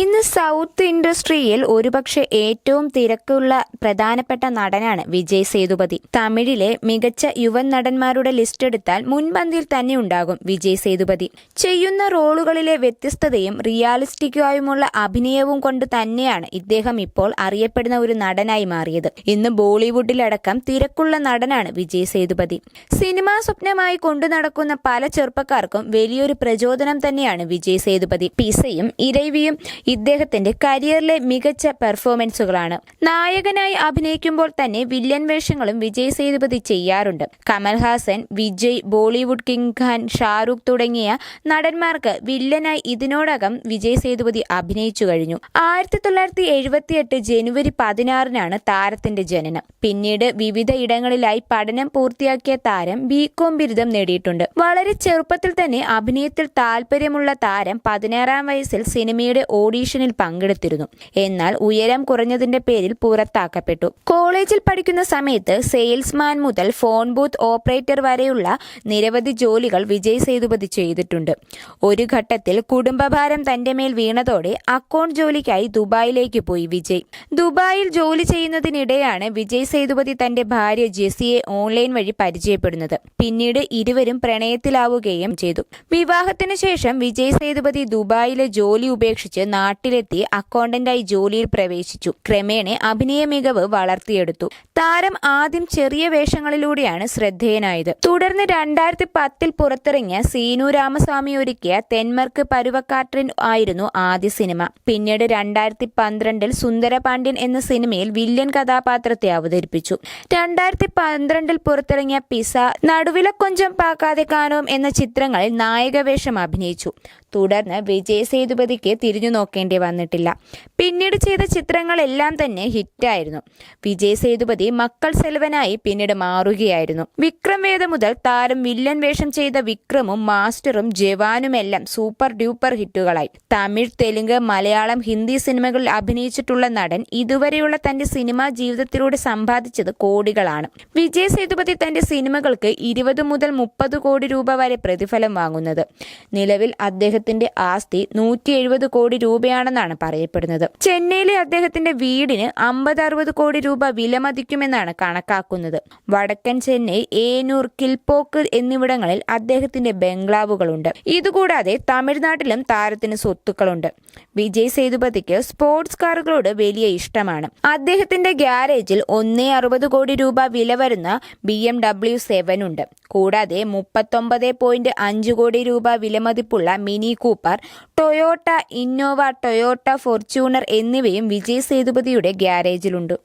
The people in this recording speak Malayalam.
ഇന്ന് സൗത്ത് ഇൻഡസ്ട്രിയിൽ ഒരുപക്ഷെ ഏറ്റവും തിരക്കുള്ള പ്രധാനപ്പെട്ട നടനാണ് വിജയ് സേതുപതി. തമിഴിലെ മികച്ച യുവ നടന്മാരുടെ ലിസ്റ്റ് എടുത്താൽ മുൻപന്തിയിൽ തന്നെ ഉണ്ടാകും വിജയ് സേതുപതി. ചെയ്യുന്ന റോളുകളിലെ വ്യത്യസ്തതയും റിയാലിസ്റ്റിക്കുമായുമുള്ള അഭിനയവും കൊണ്ട് തന്നെയാണ് ഇദ്ദേഹം ഇപ്പോൾ അറിയപ്പെടുന്ന ഒരു നടനായി മാറിയത്. ഇന്ന് ബോളിവുഡിലടക്കം തിരക്കുള്ള നടനാണ് വിജയ് സേതുപതി. സിനിമാ സ്വപ്നമായി കൊണ്ടു നടക്കുന്ന പല ചെറുപ്പക്കാർക്കും വലിയൊരു പ്രചോദനം തന്നെയാണ് വിജയ് സേതുപതി. പിസയും ഇരവിയും ഇദ്ദേഹത്തിന്റെ കരിയറിലെ മികച്ച പെർഫോമൻസുകളാണ്. നായകനായി അഭിനയിക്കുമ്പോൾ തന്നെ വില്ലൻ വേഷങ്ങളും വിജയ് സേതുപതി ചെയ്യാറുണ്ട്. കമൽഹാസൻ വിജയ് ബോളിവുഡ് കിങ് ഖാൻ ഷാറൂഖ് തുടങ്ങിയ നടന്മാർക്ക് വില്ലനായി ഇതിനോടകം വിജയ് സേതുപതി അഭിനയിച്ചു കഴിഞ്ഞു. ആയിരത്തി തൊള്ളായിരത്തി എഴുപത്തിയെട്ട് ജനുവരി പതിനാറിനാണ് താരത്തിന്റെ ജനനം. പിന്നീട് വിവിധ ഇടങ്ങളിലായി പഠനം പൂർത്തിയാക്കിയ താരം ബികോം ബിരുദം നേടിയിട്ടുണ്ട്. വളരെ ചെറുപ്പത്തിൽ തന്നെ അഭിനയത്തിൽ താല്പര്യമുള്ള താരം പതിനാറാം വയസ്സിൽ സിനിമയുടെ ഓഡീഷനിൽ പങ്കെടുത്തിരുന്നു. എന്നാൽ ഉയരം കുറഞ്ഞതിന്റെ പേരിൽ പുറത്താക്കപ്പെട്ടു. കോളേജിൽ പഠിക്കുന്ന സമയത്ത് സെയിൽസ്മാൻ മുതൽ ഫോൺ ബൂത്ത് ഓപ്പറേറ്റർ വരെയുള്ള നിരവധി ജോലികൾ വിജയ് സേതുപതി ചെയ്തിട്ടുണ്ട്. ഒരു ഘട്ടത്തിൽ കുടുംബഭാരം തന്റെ മേൽ വീണതോടെ അക്കൗണ്ട് ജോലിക്കായി ദുബായിലേക്ക് പോയി വിജയ്. ദുബായിൽ ജോലി ചെയ്യുന്നതിനിടെയാണ് വിജയ് സേതുപതി തന്റെ ഭാര്യ ജെസിയെ ഓൺലൈൻ വഴി പരിചയപ്പെടുന്നത്. പിന്നീട് ഇരുവരും പ്രണയത്തിലാവുകയും ചെയ്തു. വിവാഹത്തിന് ശേഷം വിജയ് സേതുപതി ദുബായിലെ ജോലി ഉപേക്ഷിച്ച് നാട്ടിലെത്തി അക്കൗണ്ടന്റായി ജോലിയിൽ പ്രവേശിച്ചു. ക്രമേണ അഭിനയ മികവ് വളർത്തിയെടുത്തു. താരം ആദ്യം ചെറിയ വേഷങ്ങളിലൂടെയാണ് ശ്രദ്ധേയനായത്. തുടർന്ന് രണ്ടായിരത്തി പത്തിൽ പുറത്തിറങ്ങിയ സീനു രാമസ്വാമി ഒരുക്കിയ തെന്മർക്ക് പരുവക്കാട്ടിൻ ആയിരുന്നു ആദ്യ സിനിമ. പിന്നീട് രണ്ടായിരത്തി പന്ത്രണ്ടിൽ സുന്ദരപാണ്ഡ്യൻ എന്ന സിനിമയിൽ വില്യൻ കഥാപാത്രത്തെ അവതരിപ്പിച്ചു. രണ്ടായിരത്തി പന്ത്രണ്ടിൽ പുറത്തിറങ്ങിയ പിസ നടുവിലെ കൊഞ്ചം പാക്കാതെ കാണും എന്ന ചിത്രങ്ങളിൽ നായകവേഷം അഭിനയിച്ചു. തുടർന്ന് വിജയ് സേതുപതിക്ക് തിരിഞ്ഞു നോക്കേണ്ടി വന്നിട്ടില്ല. പിന്നീട് ചെയ്ത ചിത്രങ്ങളെല്ലാം തന്നെ ഹിറ്റായിരുന്നു. വിജയ് സേതുപതി മക്കൾ സെൽവനായി പിന്നീട് മാറുകയായിരുന്നു. വിക്രം വേദ മുതൽ താരം വില്ലൻ വേഷം ചെയ്ത വിക്രമും മാസ്റ്ററും ജവാനുമെല്ലാം സൂപ്പർ ഡ്യൂപ്പർ ഹിറ്റുകളായി. തമിഴ് തെലുങ്ക് മലയാളം ഹിന്ദി സിനിമകളിൽ അഭിനയിച്ചിട്ടുള്ള നടൻ ഇതുവരെയുള്ള തന്റെ സിനിമാ ജീവിതത്തിലൂടെ സമ്പാദിച്ചത് കോടികളാണ്. വിജയ് സേതുപതി തന്റെ സിനിമകൾക്ക് ഇരുപത് മുതൽ മുപ്പത് കോടി രൂപ വരെ പ്രതിഫലം വാങ്ങുന്നത്. നിലവിൽ അദ്ദേഹത്തിന്റെ ആസ്തി നൂറ്റി കോടി രൂപയാണെന്നാണ് പറയപ്പെടുന്നത്. ചെന്നൈയിലെ അദ്ദേഹത്തിന്റെ വീടിന് അമ്പത് അറുപത് കോടി രൂപ വിലമതിക്കുമെന്നാണ് കണക്കാക്കുന്നത്. വടക്കൻ ചെന്നൈ ഏനൂർ കിൽപോക്ക് എന്നിവിടങ്ങളിൽ അദ്ദേഹത്തിന്റെ ബംഗ്ലാവുകളുണ്ട്. ഇതുകൂടാതെ തമിഴ്നാട്ടിലും താരത്തിന് സ്വത്തുക്കളുണ്ട്. വിജയ് സേതുപതിക്ക് സ്പോർട്സ് കാറുകളോട് വലിയ ഇഷ്ടമാണ്. അദ്ദേഹത്തിന്റെ ഗ്യാരേജിൽ ഒന്നേ അറുപത് കോടി രൂപ വില വരുന്ന ബി എം ഡബ്ല്യു സെവൻ ഉണ്ട്. കൂടാതെ മുപ്പത്തൊമ്പത് പോയിന്റ് അഞ്ച് കോടി രൂപ വിലമതിപ്പുള്ള Mini Cooper Toyota Innova Toyota Fortuner എന്നിവയും വിജയ് സേതുപതിയുടെ ഗ്യാരേജിലുണ്ട്.